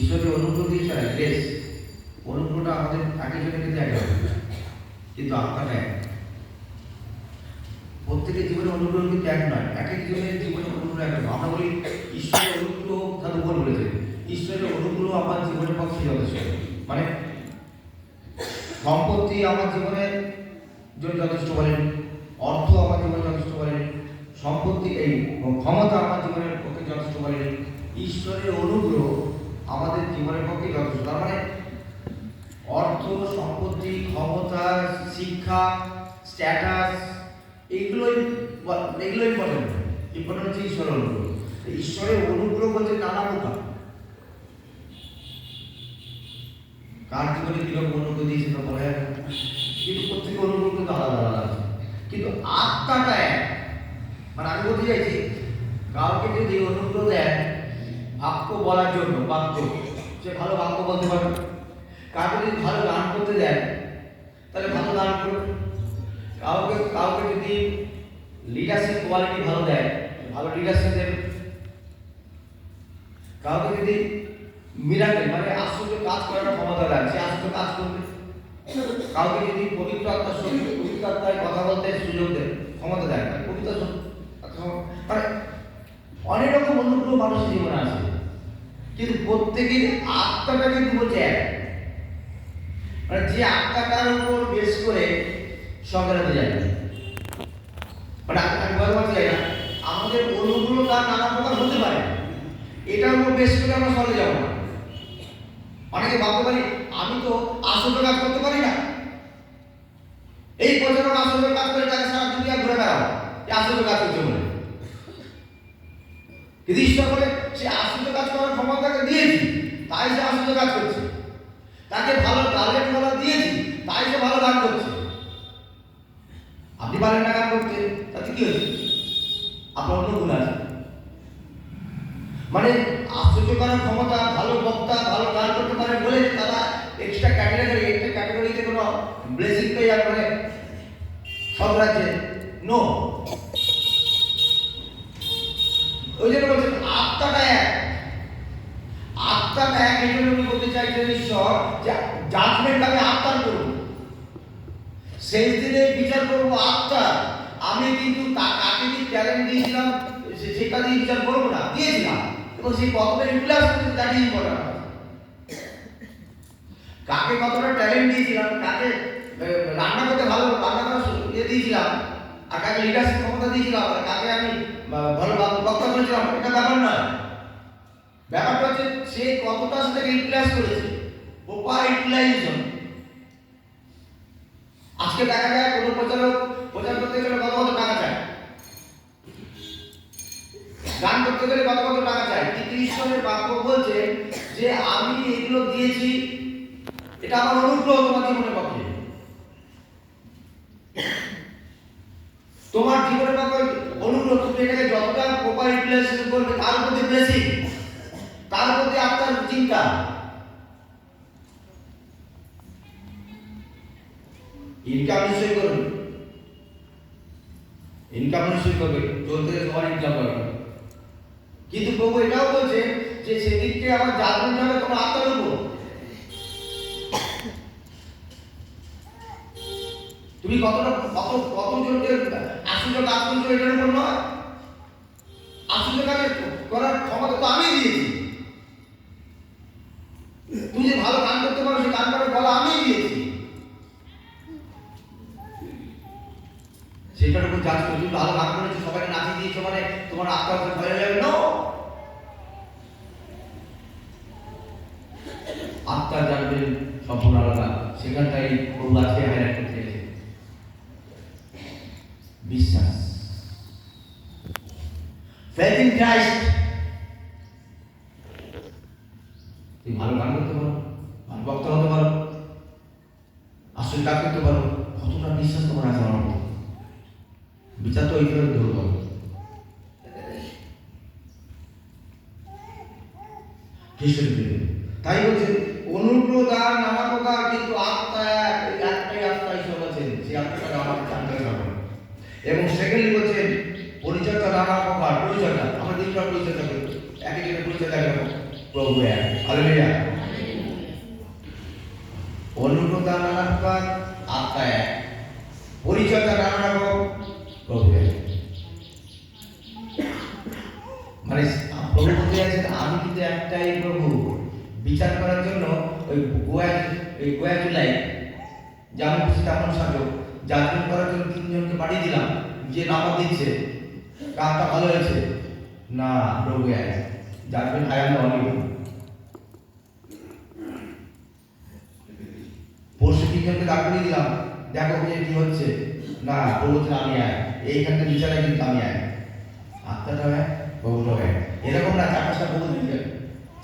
ঈশ্বরের অনুগ্রহ দিয়ে ছাড়া গ্রেস অনুগ্রহটা আমাদের একজনের কিন্তু হবে। কিন্তু আত্মাটা এক প্রত্যেকের জীবনে অনুগ্রহ কিন্তু এক নয়, এক এক জীবনে অনুগ্রহ এক নয়। আমরা বলি, ঈশ্বরের অনুগ্রহ তার উপর বলেছে ঈশ্বরের অনুগ্রহ আমার জীবনের পক্ষে যথেষ্ট মানে সম্পত্তি আমার জীবনের জন্য যথেষ্ট বলেন, অর্থ আমার জীবনে যথেষ্ট বলেন, সম্পত্তি এই ক্ষমতা আমার জীবনের পক্ষে যথেষ্ট বলেন, ঈশ্বরের অনুগ্রহ আমাদের জীবনের পক্ষে যথেষ্ট। তার মানে অর্থ, সম্পত্তি, ক্ষমতা, শিক্ষা স্ট্যাটাস এইগুলোই এগুলো ইম্পর্টেন্ট ইম্পর্টেন্ট হচ্ছে ঈশ্বরের অনুগ্রহ। ঈশ্বরের অনুগ্রহ বলতে নানা প্রকার। কার জীবনে কীরকম অনুগ্রহ দিয়েছে তা বলা যায় কিন্তু প্রত্যেকে অনুগ্রহ কিন্তু আলাদা আলাদা আছে। কিন্তু আত্মাটা এক। মানে আমি বলতে চাইছি, কাউকে যদি অনুগ্রহ দেন বাক্য বলার জন্য, বাক্য। সে ভালো বাক্য বলতে পারবে। কাউকে যদি ভালো গান করতে দেন তাহলে ভালো গান করবে। কাউকে কাউকে যদি লিডারশিপ কোয়ালিটি ভালো দেয় ভালো লিডারশিপ দেবে। কাউকে যদি মিরাকেল মানে আশ্চর্য কাজ করার ক্ষমতা দেয়, সে আশ্চর্য কাজ করবে। কাউকে যদি পবিত্র আত্মার সঙ্গে পবিত্র আত্মায় কথা বলতে সুযোগ দেয়, ক্ষমতা দেয় পবিত্র মানে অনেক রকম অনুগ্রহ মানুষের জীবনে আছে। কিন্তু প্রত্যেকের আত্মাটা কিন্তু বলছে এক। মানে যে আত্মাটার উপর বেশ করে সংক্রান্ত যায় মানে আমি না, আমাদের অনুগ্রহ তার নানা প্রকার হতে পারে। এটার উপর বেশ করে আমরা সরে যাব না। অনেকে ভাবতে পারি, আমি তো আসল কাজ করতে পারি না। এই প্রজন্ম আসল কাজ করে তাকে সারা দুনিয়া ঘুরে বেড়াবো আসল কাজ করছে বলে ঈশ্বর বলে সে আসল কাজ দিয়েছি, তাই সে আসল কাজ করছে। তাকে ভালো ট্যালেন্ট বলা দিয়েছি, তাই সে ভালো গান করছে। আপনি পারেন না গান করতে, তাতে কি হয়েছে? আপনার অন্য গুণ আছে? মানে আশ্চর্য করার ক্ষমতা, ভালো বক্তা, ভালো গান করতে পারে বলে তারা এক্সট্রা ক্যাটাগরি একটা ক্যাটাগরিতে কোনো ব্লেসিং পেয়ে যাবে মানে সব রাজ্যে? নো ওই জন্য বলছেন আত্মাটা এক। আত্মাটা এক এই জন্য উনি বলতে চাইছেন ঈশ্বর যে জাজমেন্ট আমি আত্মার করব। সেই দিনে বিচার করব আত্মা আমি কিন্তু কাকে কি ট্যালেন্ট দিয়েছিলাম সেটা দিয়ে বিচার করব না, দিয়েছিলাম। এবং সেই কতটা ইউটিলাইজ করতে ইজ ইম্পর্টেন্ট কাকে কতটা ট্যালেন্ট দিয়েছিলাম, কাকে রান্না করতে ভালো রান্না করার ইয়ে দিয়েছিলাম, আর কাকে লিডারশিপ ক্ষমতা দিয়েছিলাম কাকে আমি ভালো বাক- বক্তা করেছিলাম, এটা ব্যাপার নয়। ব্যাপারটা হচ্ছে সে কতটা সেটাকে ইউটিলাইজ করেছে? প্রপার ইউটিলাইজেশন আজকে দেখা যায় কোনো প্রচারক প্রচার করতে গেলে কত কত টাকা চায়? গান করতে গেলে কত কত টাকা চাই কিন্তু ঈশ্বরের বাক্য বলছে যে, আমি এগুলো দিয়েছি, এটা আমার অনুগ্রহ তোমার জীবনের পক্ষে। তোমার জীবনের পক্ষে অনুগ্রহ তুমি এটাকে যতটা প্রপার ইউটিলাইজেশন করবে তার প্রতি ব্লেসিং তার প্রতি চিন্তা ইনকাম নিশ্চয়ই করবে। ইনকাম নিশ্চয়ই করবে। চলতে তোমার ইনকাম করবে কিন্তু প্রভু এটাও বলছে যে সেদিককে আমার জাজমেন্ট হবে, তোমার আত্মার উপর তুমি কতটা কত কতজনকে আসলে কাজ করছ এটার উপর নয়? আসলে কাজ করার ক্ষমতা তো আমি দিয়েছি তুমি যে ভালো গান করতে পারো সেই গান করার বলা আমি দিয়েছি সেটার উপর জাজ করে তুমি ভালো গান করেছ সবাইকে নাচিয়ে দিয়েছ মানে তোমার আত্মা উপরে ভয় হয়ে যাবে না আত্মা জানবেন সম্পূর্ণ আলাদা সেখানটাই প্রভু আজকে হাইলাইট করতে চাইছে বিশ্বাস ফেথ ইন ক্রাইস্ট তুমি ভালো গান করতে পারো ভালো বক্তা হতে পারো আসল কাজ করতে পারো কতটা বিশ্বাস তোমার আছে আমার উপর? বিচার তো এইভাবে দিকে তাই বলছে অনুগ্রহ দান নানা প্রকার কিন্তু আত্মা এক একটাই আত্মা ঈশ্বর আছেন সেই আত্মাটা আমার জানতে হবে এবং সেকেন্ডলি বলছেন পরিচর্যা নানা প্রকার পরিচর্যা, আমরা দিনটা পরিচর্যা করি। এক একজনের পরিচর্যা কেন প্রভু এক হালেলুয়া অনুপ্রদান নানা প্রকার আত্মা এক পরিচয়টা নানা রকম প্রভু এক মানে প্রভু বলতে চাইছেন আমি কিন্তু প্রভু, বিচার করার জন্য ওই গোয়া ওই গোয়া জুলাই যেমন খুশি তেমন সাজো জাজমেন্ট করার জন্য তিনজনকে পাঠিয়ে দিলাম, যে নাম্বার দিচ্ছে, কাজটা ভালো হয়েছে। না, প্রভু এক জাজমেন্ট আই এম অনলি পরশু তিনজনকে দাঁড় করিয়ে দিলাম, দেখো যে কি হচ্ছে। না, প্রভু আমি এক এইখানটা বিচারে কিন্তু আমি এক আত্মাটা প্রভুটা এক এরকম না চার পাঁচটা প্রভু দিচ্ছে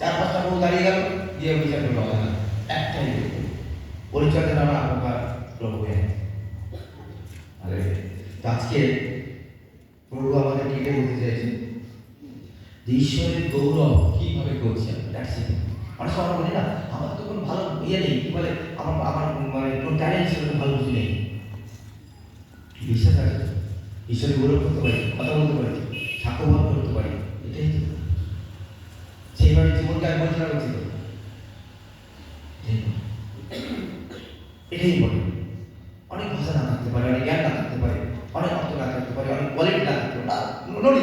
চার পাঁচটা প্রভু দাঁড়িয়ে গেল দিয়ে বিচার হবে না। একটাই পরিচয়টা নামা আপনার প্রভু এক আরে আজকে প্রভু আমাদের কেটে বলতে চাইছেন ঈশ্বরের গৌরব কীভাবে করছে দ্যাটস ইট অনেক সময় বলি, না, আমার তো কোনো ভালো ইয়ে নেই। কি বলে? আমার আমার মানে কোনো ট্যালেন্ট সেরকম ভালো কিছু নেই। বিশ্বাস আছে? ঈশ্বরের গৌরব করতে পারি, কথা বলতে পারি সাক্ষ্যবাদ করতে পারি, এটাই তো। সেইভাবে জীবনকে আমি পরিচালনা করছি তো এটাই। বলে অনেক ভাষা না থাকতে পারে, অনেক জ্ঞান না থাকতে পারে, অনেক অর্থ না থাকতে পারে, অনেক কোয়ালিটি না থাকতে পারে নড়ি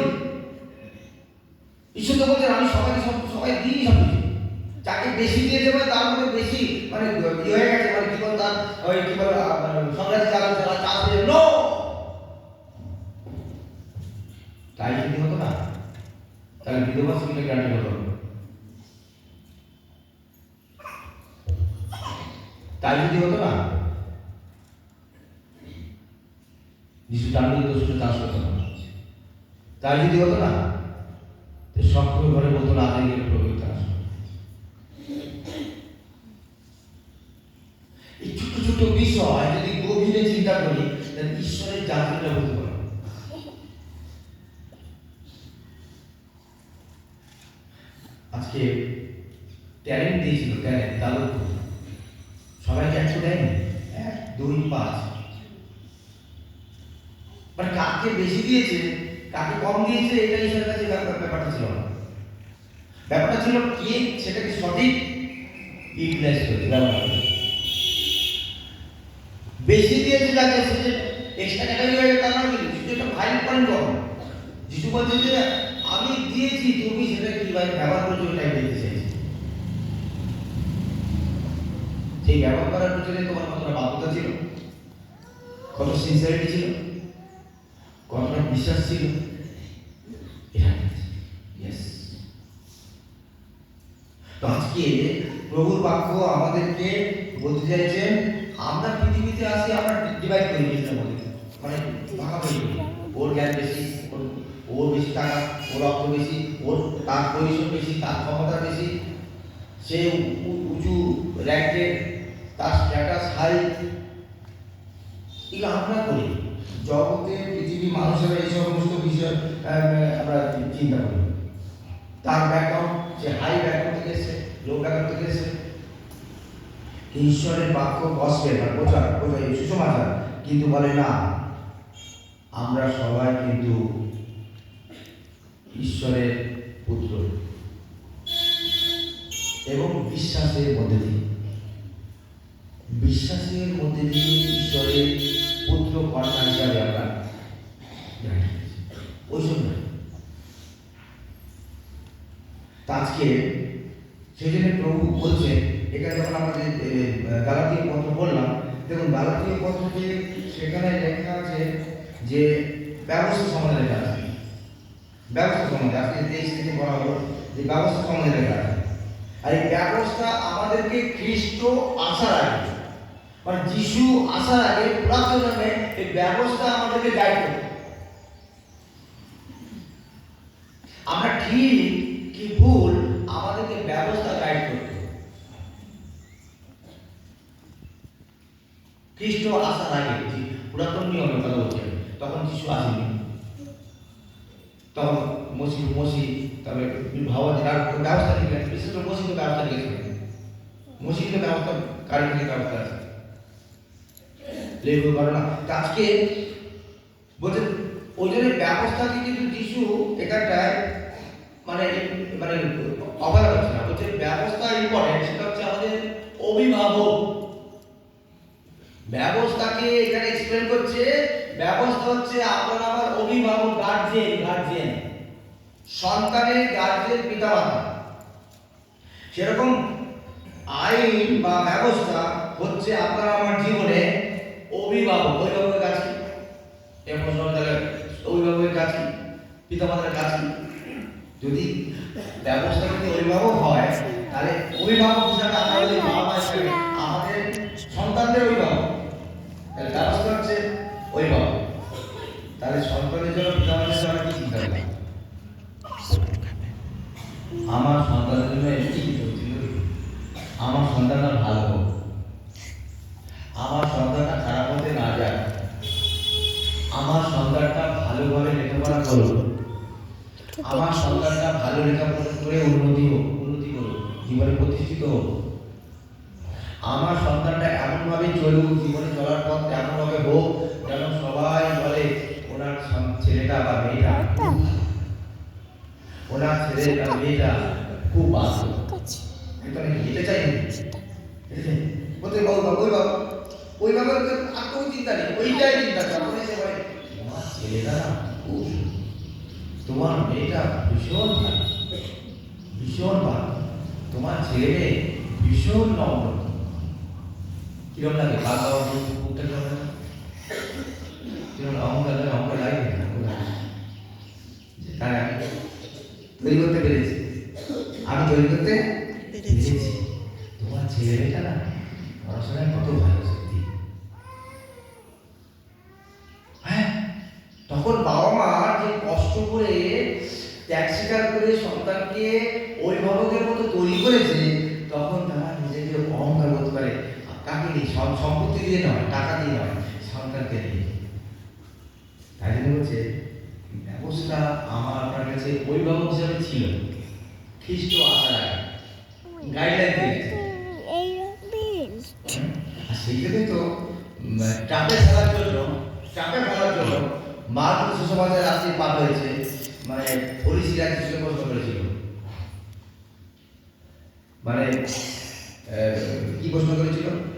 ঈশ্বর তো বলছেন, আমি সবাইকে সব, সবাই দিই সব কিছু যাকে বেশি দিয়ে দেবে, তার মধ্যে বেশি মানে ইয়ে হয়ে গেছে মানে বল তার, ওই কি বলে সংগ্রামী চালান চালা চাষ হয়ে নো! তাই যদি হতো না, তাহলে বিধবা স্কুলে গ্রান্টি হতো না। তাই যদি হতো না? যিশু টান্ডুল দোষটা চাষ করতো না তাই যদি হতো না তো সবসময় ঘরে বলতো না আজকে গেলে প্রভুত্ব আসবে এই ছোট ছোট বিষয় যদি গভীরে চিন্তা করি তাহলে ঈশ্বরের জাতিটা বুঝতে পারব আজকে ট্যালেন্ট দিয়েছিল ট্যালেন্ট তালুক সবাইকে একশো দেয়নি এক দুই পাঁচ মানে কাকে বেশি দিয়েছে কাকে কম দিয়েছে এটা ঈশ্বরের কাছে ব্যাপার- ব্যাপারটা ছিল না। ব্যাপারটা ছিল কে সেটাকে সঠিক ইউটিলাইজ করেছে ব্যবহার করেছে বেশি দিয়েছে যাকে সে যে এক্সট্রা ক্যাটাগরি হয়ে তার মানে কি? শুধু একটা ফাইল পয়েন্ট কম। যিশু বলছে যে আমি দিয়েছি তুমি সেটা কীভাবে ব্যবহার করছ ওটাই দেখতে সেই ব্যবহার করার পিছনে তোমার কতটা বাধ্যতা ছিল? কত সিনসিয়ারিটি ছিল? কতটা বিশ্বাস ছিল? তো আজকে প্রভুর বাক্য আমাদেরকে বলতে চাইছেন আমরা পৃথিবীতে আসি আমরা ডিভাইড করি নিজেদের মধ্যে মানে ভাগাভাগি ওর জ্ঞান বেশি, ওর- বেশি টাকা, ওর অর্থ বেশি, ওর তার পরিশ্রম বেশি, তার ক্ষমতা বেশি। সে উঁচু র্যাঙ্কে তার স্ট্যাটাস হাই এগুলো আমরা করি। জগতে পৃথিবী মানুষেরা এই সমস্ত বিষয় আমরা চিন্তা করি। তার ব্যাকগ্রাউন্ড যে হাই ব্যাকগ্রাউন্ড থেকে এসেছে লো ব্যাকগ্রাউন্ড থেকে এসেছে। ঈশ্বরের বাক্য গসপেল আর প্রচার প্রচার সুসমাচার। কিন্তু বলে, না, আমরা সবাই কিন্তু ঈশ্বরের জন্য প্রভু বলছে, এখানে যখন আমাদের গালাতীয় পত্র বললাম, দেখুন গালাতীয় পত্রতে সেখানে লেখা আছে যে, ব্যবস্থা সম্বন্ধে লেখা আছে। ব্যবস্থা সম্বন্ধে, আজকে তেইশ থেকে বলা হলো যে ব্যবস্থা সম্বন্ধে লেখা আছে। আর এই ব্যবস্থা আমাদেরকে খ্রিস্ট আসার আগে মানে যিশু আসার আগে, পুরাতন এই ব্যবস্থা আমাদেরকে গাইড করে আমরা ঠিক কি ভুল আমাদেরকে ব্যবস্থা গাইড করতে হবে। খ্রিস্ট আসার আগে পুরাতন নিয়মের কথা বলছি তখন যিশু আসেনি। তখন মসি মসি তবে আর ব্যবস্থা নিলেন বিশেষ করে মসি ব্যবস্থা নিয়েছিলেন মসি তো ব্যবস্থা কারিগরি ব্যবস্থা আছে। লেবু ঘটনা আজকে বলছে ওই জন্য ব্যবস্থাকে কিন্তু যিশু এখানটায় মানে মানে অবহেলা হচ্ছে না। হচ্ছে ব্যবস্থা ইম্পর্টেন্ট সেটা হচ্ছে আমাদের অভিভাবক ব্যবস্থাকে এক্সপ্লেন করছে, ব্যবস্থা হচ্ছে আপনার আমার অভিভাবক গার্জিয়ান গার্জিয়ান সন্তানের গার্জিয়ান পিতামাতা। সেরকম আইন বা ব্যবস্থা হচ্ছে আপনার আমার জীবনে অভিভাবক, অভিভাবকের কাছে অভিভাবকের কাছে পিতামাতার কাছে যদি ব্যবস্থা যদি অভিভাবক হয়, তাহলে অভিভাবক হিসাবে হিসাবে আমাদের সন্তানদের অভিভাবক। তাহলে তাহলে সন্তানের জন্য পিতামাতার জন্য কি চিন্তা করবে আমার সন্তানের জন্য কি চিন্তা করছিল আমার সন্তানটা ভালো হোক আমার সন্তানটা খারাপ হতে না যায় আমার সন্তানটা ভালোভাবে লেখাপড়া করুক আমার সন্তানটা ভালো লেখাপড়া করে উন্নতি হোক উন্নতি করুক জীবনে প্রতিষ্ঠিত হোক আমার সন্তানটা এমনভাবে চলুক জীবনে চলার পথ এমনভাবে হোক যেন সবাই বলে ওনার সন- ছেলেটা বা মেয়েটা খুব- ওনার ছেলে বা মেয়েটা খুব ভালো কিন্তু আমি যেতে চাই না বলতে বাবু বাবু ওই বাবু ওই বাবু আর কোনো চিন্তা নেই ওইটাই চিন্তা যখন এসে বলে তোমার ছেলেটা না খুব সুন্দর। তোমার মেয়েটা ভীষণ ভালো ভীষণ ভালো তোমার ছেলে মেয়ে ভীষণ নম্র কিরম লাগে? বাবা মুখটা কিরম লাগে? কিরম অহংকার লাগে অহংকার লাগে তাই আমি তৈরি করতে পেরেছি। আমি তৈরি করতে পেরেছি। তোমার ছেলে মেয়েটা না পড়াশোনায় কত ভালো সত্যি। হ্যাঁ? তখন বাবা মা যে কষ্ট করে ত্যাগ স্বীকার করে সন্তানকে অভিভাবকের মতো তৈরি করেছে তখন তারা নিজেকে অহংকার বোধ করে কাকে দিয়ে সম- সম্পত্তি দিয়ে নয়, টাকা দিয়ে নয়, সন্তানকে দিয়ে। তাই জন্য বলছে, ব্যবস্থা আমার আপনার কাছে অভিভাবক হিসাবে ছিল। খ্রিস্ট আসার আগে। গাইডলাইন আর তো চাপে ফেলার জন্য, চাপে ফেলার জন্য মার্কিন সুসমাজের রাত্রি পার হয়েছে মানে ছিল প্রশ্ন করেছিল। মানে কি প্রশ্ন করেছিল?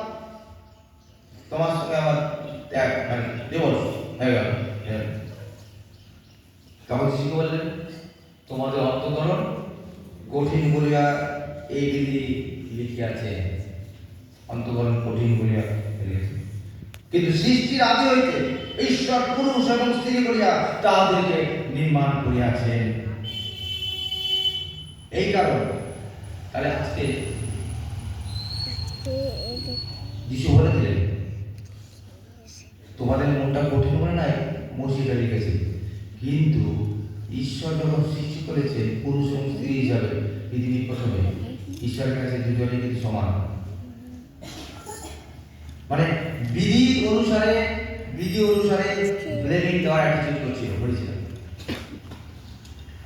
তোমার সঙ্গে আমার ত্যাগ মানে ডিভোর্স হয়ে গেল। তখন শিশু বললেন তোমাদের অন্তকরণ কঠিন বলিয়া এই বিধি লিখিয়াছে। অন্তকরণ কঠিন বলিয়া কিন্তু সৃষ্টির আদি হইতে ঈশ্বর পুরুষ এবং স্ত্রী করিয়া তাহাদেরকে নির্মাণ করিয়াছেন। এই কারণ তাহলে আজকে যিশু বলে দিলেন তোমাদের মনটা কঠিন মনে নাই? মসজিদে লিখেছে, কিন্তু ঈশ্বর যখন সৃষ্টি করেছে পুরুষ এবং স্ত্রী হিসাবে পৃথিবীর প্রথমে। ঈশ্বরের কাছে দুজনে কিন্তু সমান। মানে বিধি অনুসারে বিধি অনুসারে ব্লেমিং দেওয়ার অ্যাটিটিউড করছিল, করেছিল।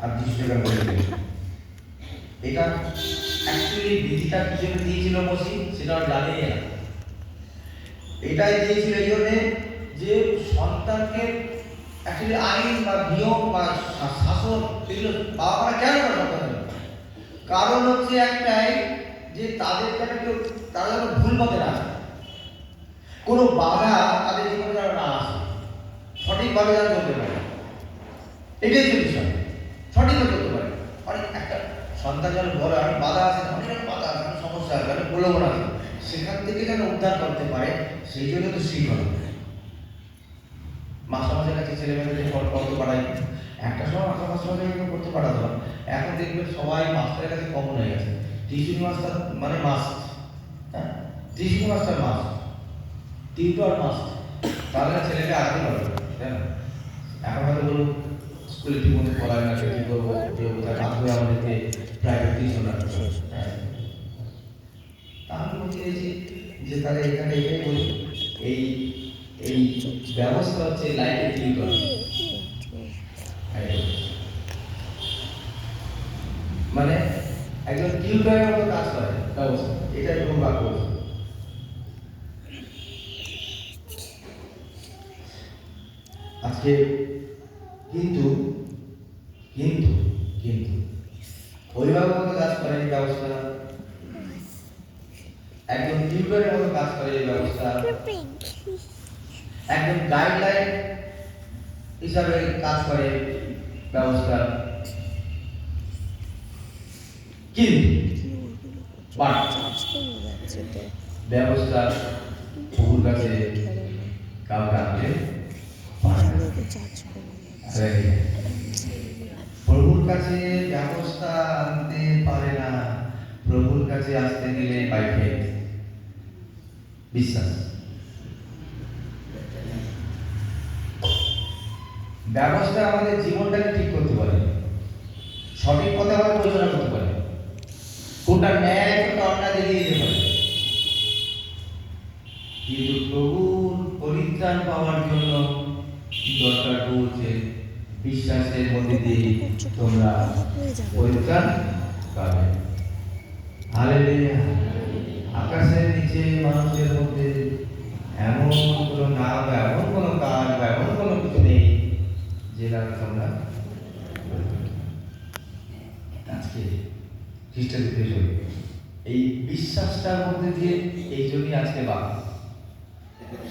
আর যিশু সেখানে বলে এটা অ্যাকচুয়ালি বিধিটা কি জন্য দিয়েছিল মসি সেটা জানি না। এটাই দিয়েছিল এই জন্যে যে সন্তানকে অ্যাকচুয়ালি আইন বা নিয়ম বা শাসন এগুলো বাবা কেন করে? সন্তানের কারণ হচ্ছে একটাই যে তাদের যেন কেউ, তারা যেন ভুল পথে না আসে। কোনো বাধা তাদের জীবনে যেন না আসে। সঠিকভাবে যেন চলতে পারে। এটাই হচ্ছে বিষয়। সঠিকভাবে চলতে পারে। অনেক একটা সন্তান যেন বলে আমি বাধা আছে অনেক বাধা অনেক সমস্যা আছে, অনেক প্রলোভন আছে। সেখান থেকে যেন উদ্ধার করতে পারে, সেই জন্য তো শিক্ষক কাছে ছেলে মেয়েদের করতে পাঠাই একটা সময় মাস্টার মাস্টারমাসের কাছে করতে পাঠাতো না। এখন দেখবেন সবাই মাস্টারের কাছে কমন হয়ে গেছে। টিউশন মাস্টার মানে মাস্ট হ্যাঁ? Tuition master must tutor must তাহলে ছেলেকে আগে পারবে তাই এখন হয়তো বলুন স্কুলে ঠিক মতো পড়ায় না, কী করব যে তার বাধ্য হয়ে আমাদেরকে প্রাইভেট টিউশন রাখতে। তা আমি বলতে যে তাহলে এখানে এটাই বলি, এই এই ব্যবস্থা হচ্ছে লাইফে টিউটর মানে একজন টিউটরের মতো কাজ করে, ব্যবস্থা। এটা এরকম বাক্য আজকে কিন্তু কিন্তু কিন্তু অভিভাবক কাজ করে এই ব্যবস্থা। একজন টিউটরের মতো কাজ করে এই ব্যবস্থা। একজন গাইডলাইন হিসাবে কাজ করে ব্যবস্থা। ব্যবস্থা প্রভুর কাছে কাউকে আনতে প্রভুর কাছে ব্যবস্থা আনতে পারে না। প্রভুর কাছে আসতে গেলে বাই বিশ্বাস। ব্যবস্থা আমাদের জীবনটাকে ঠিক করতে পারে। সঠিক কথা আমরা পরিচালনা করতে পারে। কোনটা ন্যায়, কোনটা অন্যায় দেখিয়ে দিতে পারে। কিন্তু প্রভুর পরিত্রাণ পাওয়ার জন্য কি দরকার পড়ছে বিশ্বাসের মধ্যে দিয়ে তোমরা পরিত্রাণ পাবে। হালেলুয়া। আকাশের নিচে মানুষের মধ্যে এমন কোনো নাম বা এমন কোনো কাজ বা এমন কোনো কিছু নেই যে দ্বারা তোমরা আজকে খ্রিস্টান চলে এই বিশ্বাসটার মধ্যে দিয়ে এই জন্যই আজকে বা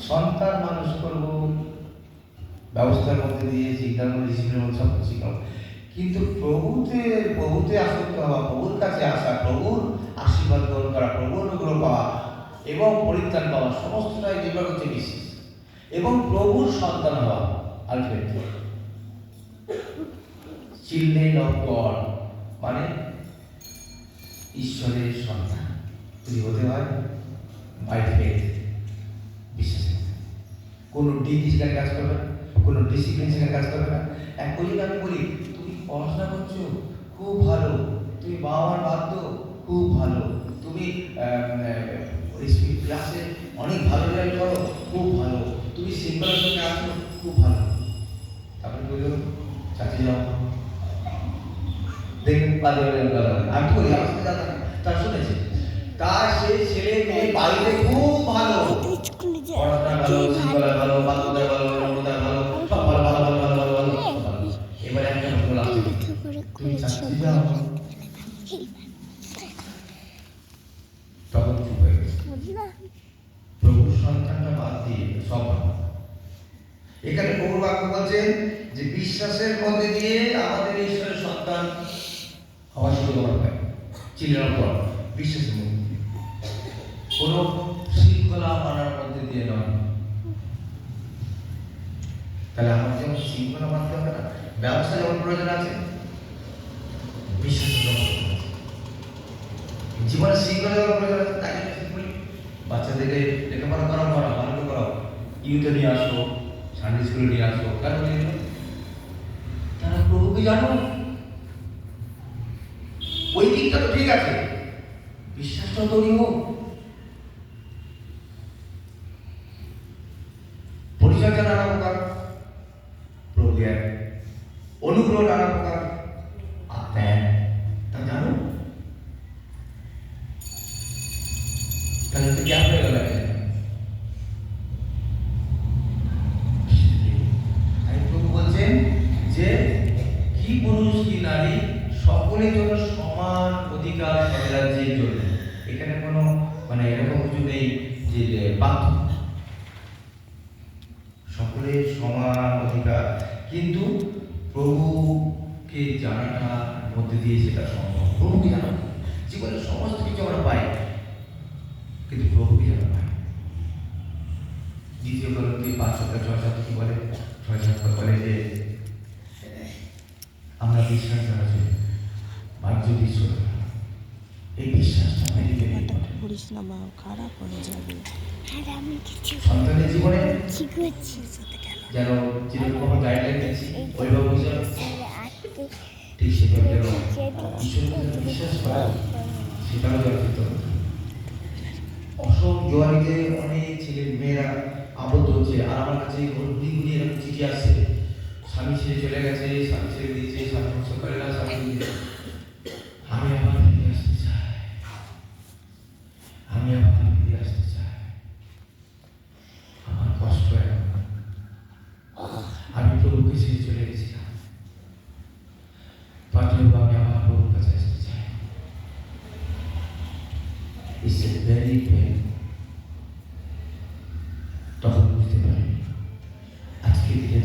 সন্তান মানুষ করব ব্যবস্থার মধ্যে দিয়ে, চিন্তার মধ্যে ডিসিপ্লিনের মধ্যে সব শিখাবো কিন্তু প্রভুতে প্রভুতে আসক্ত হওয়া, প্রভুর কাছে আসা, প্রভুর আশীর্বাদ গ্রহণ করা, প্রভুর অনুগ্রহ পাওয়া এবং পরিত্রাণ পাওয়া, সমস্তটাই নির্ভর হচ্ছে বিশ্বাস। এবং প্রভুর সন্তান হওয়া আলটিমেটলি চিলড্রেন অফ মানে ঈশ্বরের সন্তান। যদি হতে হয় বাই ফেথ বিশ্বাসের মধ্যে। কোনো ডিগ্রি সেখানে কাজ করবে না, কোনো ডিসিপ্লিন সেখানে কাজ করবে না। এক ওই আমি বলি, তুমি পড়াশোনা করছ, খুব ভালো। তুমি বাবা মার বাধ্য, খুব ভালো। তুমি ক্লাসে অনেক ভালো রেজাল্ট করো খুব ভালো। তুমি সিম্পলের সঙ্গে আসো খুব ভালো। তারপরে বলল, চাকরি যাও। দেখবেন বাজে বাজে আমি তো বলি আমার সাথে যারা থাকে, তারা তার সেই ছেলে মেয়ে বাড়িতে খুব ভালো। পড়াশোনা ভালো শৃঙ্খলা ভালো বাধ্যতা ভালো নম্রতা ভালো সব ভালো ভালো ভালো ভালো ভালো ভালো এবারে একটা কথা আসছে তুমি চাকরি যাও তখন চুপ হয়ে গেছে? সন্তানটা বাদ দিয়ে সব ভালো। এখানে প্রভু বাক্য বলছেন যে বিশ্বাসের মধ্যে দিয়ে আমাদের ঈশ্বরের সন্তান শুরু করা হয় চিলের পর মধ্যে কোনো শৃঙ্খলা মানার মধ্যে দিয়ে নয়। তাহলে আমার যেমন শৃঙ্খলা মানতে হবে না ব্যবসা যেমন প্রয়োজন আছে আছে। জীবনে শৃঙ্খলা যেমন প্রয়োজন আছে বলি। বাচ্চাদেরকে লেখাপড়া করাও করা ভালো করে করাও ইউতে নিয়ে আসো সানডে স্কুলে নিয়ে আসো এলো? তারা প্রভুকে জানো ওই দিকটা তো ঠিক আছে বিশ্বাসটা তৈরি হোক পরিচর্যা নানা প্রকার প্রজ্ঞান অনুগ্রহ নানা প্রকার আত্মায় তা জানো তাহলে তো জ্ঞান হয়ে গেল একটা। তাই প্রভু বলছেন যে কি পুরুষ কি নারী সকলের জন্য সমান অধিকার স্বরাজ্যের জন্য এখানে কোনো মানে এরকম কিছু নেই যে যে পার্থক্য সকলের সমান অধিকার। কিন্তু প্রভুকে জানাটা মধ্যে দিয়ে সেটা সম্ভব। প্রভুকে জানা জীবনের সমস্ত কিছু আমরা পাই। কিন্তু প্রভুকে জানা পাই দ্বিতীয় করতে পাঁচ সপ্তাহ, ছয় সাত কি বলে? ছয় সাত বলে যে, আমরা বিশ্বাস জানাচ্ছি বাহ্য দৃশ্য এই বিশ্বাসটা মেডিকেল ব্যাপারটা করিস না মা খারাপ হয়ে যাবে। আর আমি কিছু সন্তানের জীবনে ঠিক করছি যেন যেরকম গাইডলাইন দিচ্ছি অভিভাবক হিসাবে ঠিক সেভাবে যেন বিশ্বাস করা সেটাও হবে অসম জোয়ারিতে অনেক ছেলে মেয়েরা আবদ্ধ হচ্ছে আর আমার কাছে ঘুরি ঘুরি এরকম চিঠি আসছে। স্বামী ছেড়ে চলে গেছে স্বামী ছেড়ে দিয়েছে স্বামী করে না স্বামী দিয়েছে আমি আবার ফিরে আসতে চাই আমি আবার ফিরে আসতে চাই আমার কষ্ট এখন আমি প্রভুকে ছেড়ে চলে গেছিলাম পাঠিয়ে আমি আমার প্রভুর কাছে আসতে চাই It's a very pain. তখন বুঝতে পারি আজকে